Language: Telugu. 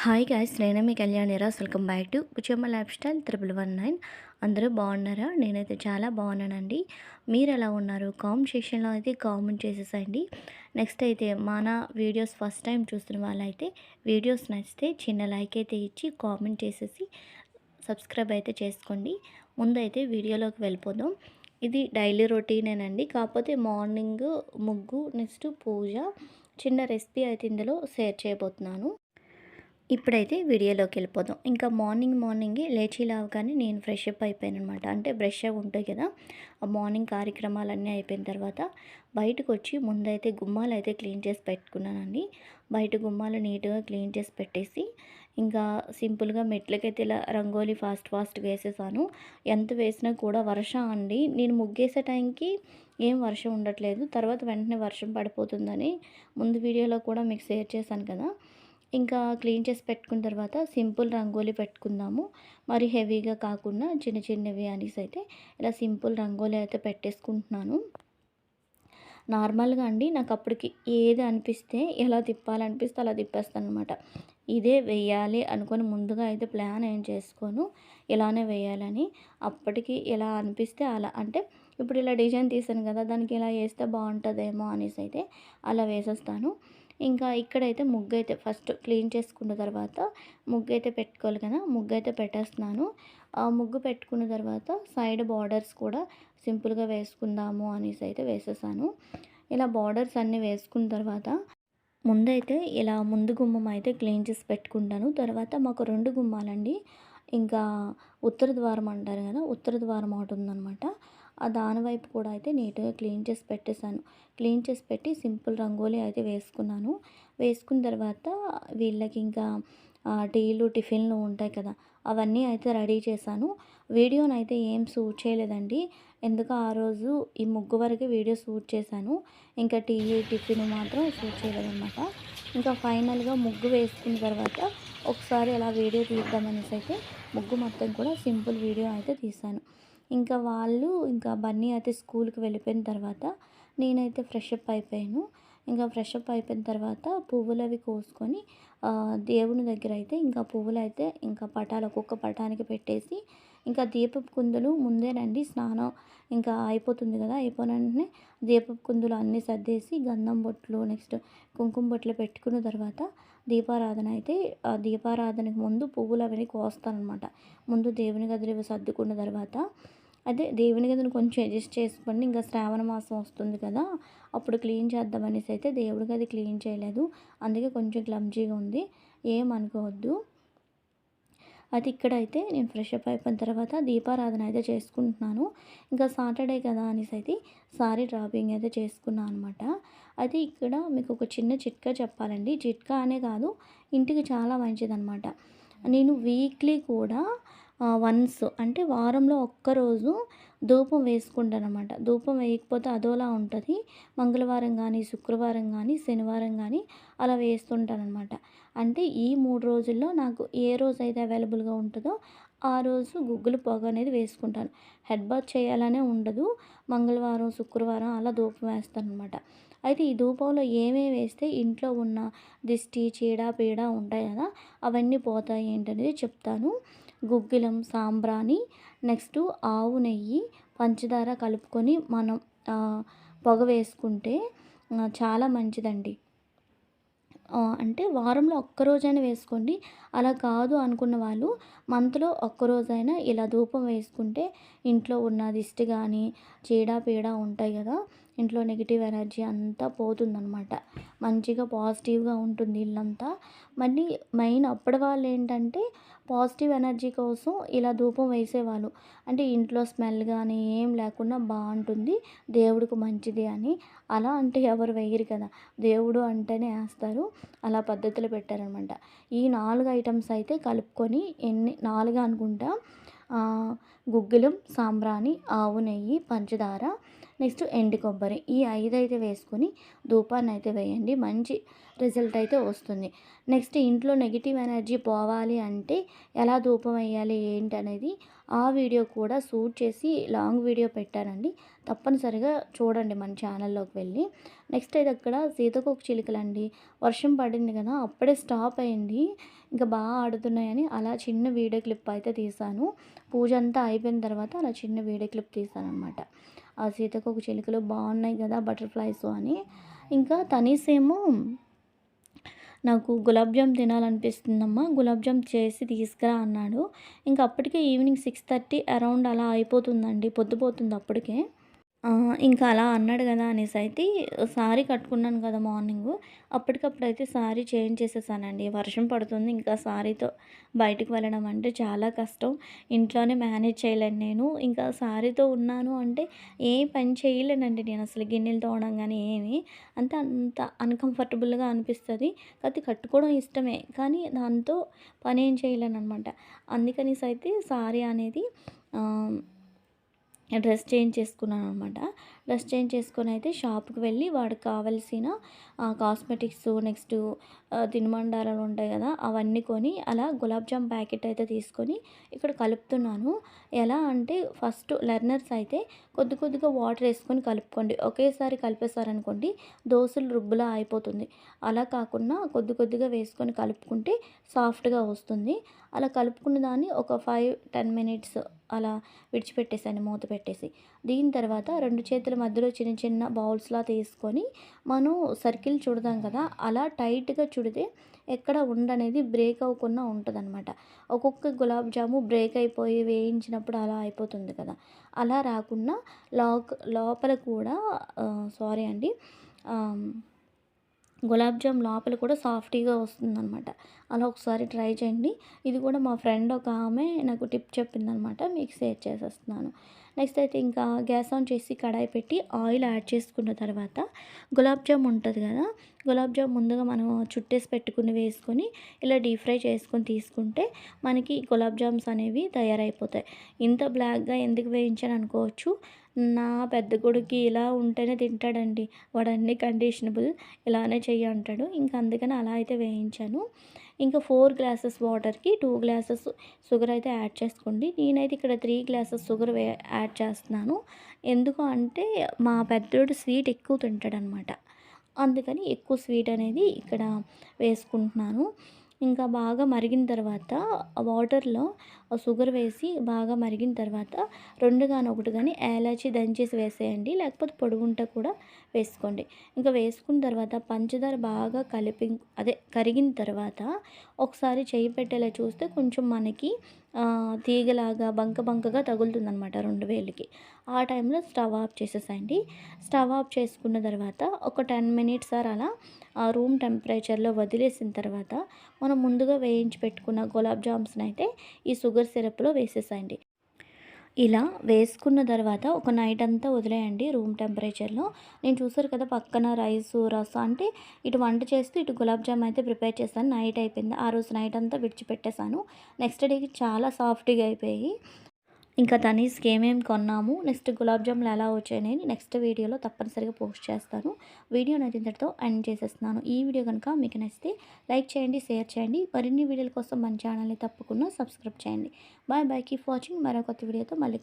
హాయ్ గాయస్ నేను మీ కళ్యాణిరాస్ welcome back to కుచమ్మ life style triple one nine అందరూ బాగున్నారా? నేనైతే చాలా బాగున్నానండి. మీరు ఎలా ఉన్నారు కామెంట్ సెక్షన్లో అయితే కామెంట్ చేసేసండి. నెక్స్ట్ అయితే మన వీడియోస్ ఫస్ట్ టైం చూస్తున్న వాళ్ళైతే వీడియోస్ నచ్చితే చిన్న లైక్ అయితే ఇచ్చి కామెంట్ చేసేసి సబ్స్క్రైబ్ అయితే చేసుకోండి. ముందైతే వీడియోలోకి వెళ్ళిపోదాం. ఇది డైలీ రొటీనేనండి కాకపోతే మార్నింగ్ ముగ్గు నెక్స్ట్ పూజ చిన్న రెసిపీ అయితే ఇందులో షేర్ చేయబోతున్నాను. ఇప్పుడైతే వీడియోలోకి వెళ్ళిపోదాం ఇంకా మార్నింగ్ మార్నింగే లేచి లావగానే నేను ఫ్రెష్ అప్ అయిపోయాను అనమాట అంటే బ్రష్ అవి ఉంటాయి కదా ఆ మార్నింగ్ కార్యక్రమాలన్నీ అయిపోయిన తర్వాత బయటకు వచ్చి ముందైతే గుమ్మాలు అయితే క్లీన్ చేసి పెట్టుకున్నానండి. బయట గుమ్మాలు నీట్గా క్లీన్ చేసి పెట్టేసి ఇంకా సింపుల్గా మెట్లకైతే ఇలా రంగోలీ ఫాస్ట్ ఫాస్ట్ వేసేసాను. ఎంత వేసినా కూడా వర్షం అండి. నేను ముగ్గేసే టైంకి ఏం వర్షం ఉండట్లేదు. తర్వాత వెంటనే వర్షం పడిపోతుందని ముందు వీడియోలో కూడా మీకు షేర్ చేశాను కదా. ఇంకా క్లీన్ చేసి పెట్టుకున్న తర్వాత సింపుల్ రంగోలీ పెట్టుకుందాము. మరి హెవీగా కాకుండా చిన్న చిన్నవి అనేసి అయితే ఇలా సింపుల్ రంగోలీ అయితే పెట్టేసుకుంటున్నాను. నార్మల్గా అండి నాకు అప్పటికి ఏది అనిపిస్తే ఎలా తిప్పాలనిపిస్తే అలా తిప్పేస్తాను అనమాట ఇదే వేయాలి అనుకొని ముందుగా అయితే ప్లాన్ ఏం చేసుకోను ఇలానే వేయాలని. అప్పటికి ఎలా అనిపిస్తే అలా అంటే ఇప్పుడు ఇలా డిజైన్ తీసాను కదా దానికి ఇలా వేస్తే బాగుంటుందేమో అనేసి అయితే అలా వేసేస్తాను. ఇంకా ఇక్కడైతే ముగ్గు అయితే ఫస్ట్ క్లీన్ చేసుకున్న తర్వాత ముగ్గు అయితే పెట్టుకోవాలి కదా ముగ్గు అయితే పెట్టేస్తున్నాను. ఆ ముగ్గు పెట్టుకున్న తర్వాత సైడ్ బార్డర్స్ కూడా సింపుల్గా వేసుకుందాము అనేసి అయితే వేసేసాను. ఇలా బార్డర్స్ అన్నీ వేసుకున్న తర్వాత ముందైతే ఇలా ముందు గుమ్మం అయితే క్లీన్ చేసి పెట్టుకుంటాను. తర్వాత మాకు రెండు గుమ్మాలండి. ఇంకా ఉత్తర ద్వారం అంటారు కదా ఉత్తర ద్వారం ఒకటి ఉందన్నమాట. ఆ దాని వైపు కూడా అయితే నీట్గా క్లీన్ చేసి పెట్టేశాను. క్లీన్ చేసి పెట్టి సింపుల్ రంగోలీ అయితే వేసుకున్నాను. వేసుకున్న తర్వాత వీళ్ళకి ఇంకా టీలు టిఫిన్లు ఉంటాయి కదా అవన్నీ అయితే రెడీ చేశాను. వీడియోని అయితే ఏం షూట్ చేయలేదండి. ఎందుకు ఆ రోజు ఈ ముగ్గు వరకు వీడియో షూట్ చేశాను. ఇంకా టీ టిఫిన్ మాత్రం షూట్ చేయలేదన్నమాట. ఇంకా ఫైనల్గా ముగ్గు వేసుకున్న తర్వాత ఒకసారి అలా వీడియో తీద్దామనేసి అయితే ముగ్గు మొత్తం కూడా సింపుల్ వీడియో అయితే తీశాను. ఇంకా వాళ్ళు ఇంకా బన్నీ అయితే స్కూల్కి వెళ్ళిపోయిన తర్వాత నేనైతే ఫ్రెష్ అప్ అయిపోయాను. ఇంకా ఫ్రెష్ అప్ అయిపోయిన తర్వాత పువ్వులు అవి కోసుకొని దేవుని దగ్గర అయితే ఇంకా పువ్వులు అయితే ఇంకా పటాలు ఒక్కొక్క పటానికి పెట్టేసి ఇంకా దీపపు కుందులు ముందేనండి స్నానం ఇంకా అయిపోతుంది కదా అయిపోయిన వెంటనే దీపపు కుందులు అన్నీ సర్దేసి గంధం బొట్లు నెక్స్ట్ కుంకుమ బొట్లు పెట్టుకున్న తర్వాత దీపారాధన అయితే ఆ దీపారాధనకి ముందు పువ్వులు అవన్నీ కోస్తానమాట ముందు దేవుని గదిలో సర్దుకున్న తర్వాత అదే దేవుని గదిని కొంచెం అడ్జస్ట్ చేసుకోండి. ఇంకా శ్రావణ మాసం వస్తుంది కదా అప్పుడు క్లీన్ చేద్దామనేసి అయితే దేవుడి గది క్లీన్ చేయలేదు. అందుకే కొంచెం క్లమ్జీగా ఉంది. ఏమనుకోవద్దు అది ఇక్కడైతే నేను ఫ్రెష్ అప్ అయిపోయిన తర్వాత దీపారాధన అయితే చేసుకుంటున్నాను. ఇంకా సాటర్డే కదా అనేసి అయితే సారీ డ్రాపింగ్ అయితే చేసుకున్నాను అనమాట అది ఇక్కడ మీకు ఒక చిన్న చిట్కా చెప్పాలండి. చిట్కా అనే కాదు ఇంటికి చాలా మంచిదన్నమాట. నేను వీక్లీ కూడా వన్స్ అంటే వారంలో ఒక్కరోజు ధూపం వేసుకుంటాను అనమాట ధూపం వేయకపోతే అదోలా ఉంటుంది. మంగళవారం కానీ శుక్రవారం కానీ శనివారం కానీ అలా వేస్తుంటానన్నమాట అంటే ఈ మూడు రోజుల్లో నాకు ఏ రోజు అయితే అవైలబుల్గా ఉంటుందో ఆ రోజు గుగ్గులు పొగ అనేది వేసుకుంటాను. హెడ్ బాత్ చేయాలనే ఉండదు. మంగళవారం శుక్రవారం అలా ధూపం వేస్తాను అనమాట అయితే ఈ ధూపంలో ఏమేమి వేస్తే ఇంట్లో ఉన్న దిష్టి చీడ పీడ ఉంటాయి కదా అవన్నీ పోతాయి ఏంటనేది చెప్తాను. గుగ్గిలం సాంబ్రాణి నెక్స్ట్ ఆవు నెయ్యి పంచదార కలుపుకొని మనం పొగ వేసుకుంటే చాలా మంచిదండి. అంటే వారంలో ఒక్కరోజైనా వేసుకోండి. అలా కాదు అనుకున్న వాళ్ళు మంత్లో ఒక్కరోజైనా ఇలా ధూపం వేసుకుంటే ఇంట్లో ఉన్న దిష్టి కానీ చీడ పీడ ఉంటాయి కదా ఇంట్లో నెగిటివ్ ఎనర్జీ అంతా పోతుందనమాట మంచిగా పాజిటివ్గా ఉంటుంది ఇల్లంతా. మళ్ళీ మెయిన్ అప్పటి వాళ్ళు ఏంటంటే పాజిటివ్ ఎనర్జీ కోసం ఇలా ధూపం వేసేవాళ్ళు. అంటే ఇంట్లో స్మెల్ కానీ ఏం లేకుండా బాగుంటుంది దేవుడికి మంచిది అని. అలా అంటే ఎవరు వేయరు కదా. దేవుడు అంటేనే వేస్తారు. అలా పద్ధతులు పెట్టారనమాట. ఈ నాలుగు ఐటమ్స్ అయితే కలుపుకొని ఎన్ని నాలుగు అనుకుంటా. గుగ్గిలం సాంబ్రాణి ఆవు నెయ్యి పంచదార నెక్స్ట్ ఎండు కొబ్బరి. ఈ ఐదు అయితే వేసుకొని ధూపాన్ని అయితే వేయండి. మంచి రిజల్ట్ అయితే వస్తుంది. నెక్స్ట్ ఇంట్లో నెగిటివ్ ఎనర్జీ పోవాలి అంటే ఎలా ధూపం వేయాలి ఏంటి అనేది ఆ వీడియో కూడా షూట్ చేసి లాంగ్ వీడియో పెట్టానండి. తప్పనిసరిగా చూడండి మన ఛానల్లోకి వెళ్ళి. నెక్స్ట్ అయితే అక్కడ సీతకోక చిలుకలండి. వర్షం పడింది కదా అప్పుడే స్టాప్ అయింది. ఇంకా బాగా ఆడుతున్నాయని అలా చిన్న వీడియో క్లిప్ అయితే తీసాను పూజ అంతా అయిపోయిన తర్వాత అలా చిన్న వీడియో క్లిప్ తీసాను అనమాట ఆ సీతకోక చిలుకలు బాగున్నాయి కదా బటర్ఫ్లైస్ అని. ఇంకా తనీసేమో నాకు గులాబ్ జామ్ తినాలనిపిస్తుందమ్మా గులాబ్ జామ్ చేసి తీసుకురా అన్నాడు. ఇంకా అప్పటికే ఈవినింగ్ సిక్స్ థర్టీ అరౌండ్ అలా అయిపోతుందండి పొద్దుపోతుంది అప్పటికే. ఇంకా అలా అన్నాడు కదా అనేసి అయితే సారీ కట్టుకున్నాను కదా మార్నింగు. అప్పటికప్పుడు అయితే సారీ చేంజ్ చేసేసానండి. వర్షం పడుతుంది. ఇంకా సారీతో బయటకు వెళ్ళడం అంటే చాలా కష్టం. ఇంట్లోనే మేనేజ్ చేయలేను నేను. ఇంకా సారీతో ఉన్నాను అంటే ఏ పని చేయలేనండి నేను. అసలు గిన్నెలు తోవడం కానీ ఏమి. అంత అంత అన్కంఫర్టబుల్గా అనిపిస్తుంది. కాకపోతే కట్టుకోవడం ఇష్టమే. కానీ దాంతో పని ఏం చేయలేను అనమాట అందుకనేసి అయితే సారీ అనేది డ్రెస్ చేంజ్ చేసుకున్నాను అనమాట డ్రెస్ చేంజ్ చేసుకొని అయితే షాప్కి వెళ్ళి వాడికి కావలసిన కాస్మెటిక్స్ నెక్స్ట్ తినుబండారాలు ఉంటాయి కదా అవన్నీ కొని అలా గులాబ్ జామ్ ప్యాకెట్ అయితే తీసుకొని ఇక్కడ కలుపుతున్నాను. ఎలా అంటే ఫస్ట్ లెర్నర్స్ అయితే కొద్ది కొద్దిగా వాటర్ వేసుకొని కలుపుకోండి. ఒకేసారి కలిపేసారనుకోండి దోశలు రుబ్బులా అయిపోతుంది. అలా కాకుండా కొద్ది కొద్దిగా వేసుకొని కలుపుకుంటే సాఫ్ట్గా వస్తుంది. అలా కలుపుకున్న దాన్ని ఒక ఫైవ్ టెన్ మినిట్స్ అలా విడిచిపెట్టేసాను మూత పెట్టేసి. దీని తర్వాత రెండు చేతుల మధ్యలో చిన్న చిన్న బౌల్స్లా తీసుకొని మనం సర్కిల్ చుడదాం కదా అలా టైట్గా చుడితే ఎక్కడ ఉండనేది బ్రేక్ అవ్వకుండా ఉంటుంది అనమాట ఒక్కొక్క గులాబ్ జాము బ్రేక్ అయిపోయి వేయించినప్పుడు అలా అయిపోతుంది కదా. అలా రాకుండా లాక్ లోపల కూడా సారీ అండి గులాబ్ జామ్ లోపల కూడా సాఫ్టీగా వస్తుందన్నమాట. అలా ఒకసారి ట్రై చేయండి. ఇది కూడా మా ఫ్రెండ్ ఒక ఆమె నాకు టిప్ చెప్పిందనమాట మీకు షేర్ చేసేస్తున్నాను. నెక్స్ట్ అయితే ఇంకా గ్యాస్ ఆన్ చేసి కడాయి పెట్టి ఆయిల్ యాడ్ చేసుకున్న తర్వాత గులాబ్ జామ్ ఉంటుంది కదా గులాబ్ జామ్ ముందుగా మనం చుట్టేసి పెట్టుకుని వేసుకొని ఇలా డీప్ ఫ్రై చేసుకొని తీసుకుంటే మనకి గులాబ్ జామ్స్ అనేవి తయారైపోతాయి. ఇంత బ్లాక్గా ఎందుకు వేయించాను అనుకోవచ్చు? నా పెద్ద కొడుకు ఇలా ఉంటేనే తింటాడండి. వాడు అన్ని కండిషనబుల్ ఇలానే చెయ్యి అంటాడు. ఇంకా అందుకని అలా అయితే వేయించాను. ఇంకా ఫోర్ గ్లాసెస్ వాటర్కి టూ గ్లాసెస్ షుగర్ అయితే యాడ్ చేసుకోండి. నేనైతే ఇక్కడ త్రీ గ్లాసెస్ షుగర్ వే యాడ్ చేస్తున్నాను. ఎందుకు అంటే మా పెద్దోడు స్వీట్ ఎక్కువ తింటాడనమాట. అందుకని ఎక్కువ స్వీట్ అనేది ఇక్కడ వేసుకుంటున్నాను. ఇంకా బాగా మరిగిన తర్వాత వాటర్లో షుగర్ వేసి బాగా మరిగిన తర్వాత రెండు కానీ ఒకటి కానీ ఏలాచి దంచేసి వేసేయండి. లేకపోతే పొడుగుంట కూడా వేసుకోండి. ఇంకా వేసుకున్న తర్వాత పంచదార బాగా కలిపి అదే కరిగిన తర్వాత ఒకసారి చేయి పెట్టేలా చూస్తే కొంచెం మనకి తీగలాగా బంక బంకగా తగులుతుంది అనమాట రెండు వేలకి. ఆ టైంలో స్టవ్ ఆఫ్ చేసేసండి స్టవ్ ఆఫ్ చేసుకున్న తర్వాత ఒక టెన్ మినిట్స్ సార్ అలా ఆ రూమ్ టెంపరేచర్లో వదిలేసిన తర్వాత మనం ముందుగా వేయించి పెట్టుకున్న గులాబ్ జామ్స్ని అయితే ఈ షుగర్ సిరప్లో వేసేసండి ఇలా వేసుకున్న తర్వాత ఒక నైట్ అంతా వదిలేయండి రూమ్ టెంపరేచర్లో. నేను చూసారు కదా పక్కన రైస్ రసం అంటే ఇటు వంట చేస్తూ ఇటు గులాబ్ జామ్ అయితే ప్రిపేర్ చేస్తాను నైట్ అయిపోయింది. ఆ రోజు నైట్ అంతా విడిచిపెట్టేశాను. నెక్స్ట్ డేకి చాలా సాఫ్ట్గా అయిపోయి ఇంకా తనీస్కి ఏమేమి కొన్నాము. నెక్స్ట్ గులాబ్ జాములు ఎలా వచ్చాయని నెక్స్ట్ వీడియోలో తప్పనిసరిగా పోస్ట్ చేస్తాను. వీడియో నచ్చింతటితో ఎండ్ చేసేస్తున్నాను. ఈ వీడియో కనుక మీకు నచ్చితే లైక్ చేయండి షేర్ చేయండి. మరిన్ని వీడియోల కోసం మన ఛానల్ని తప్పకుండా సబ్స్క్రైబ్ చేయండి. బాయ్ బాయ్ కీప్ వాచింగ్ మరో కొత్త వీడియోతో మళ్ళీ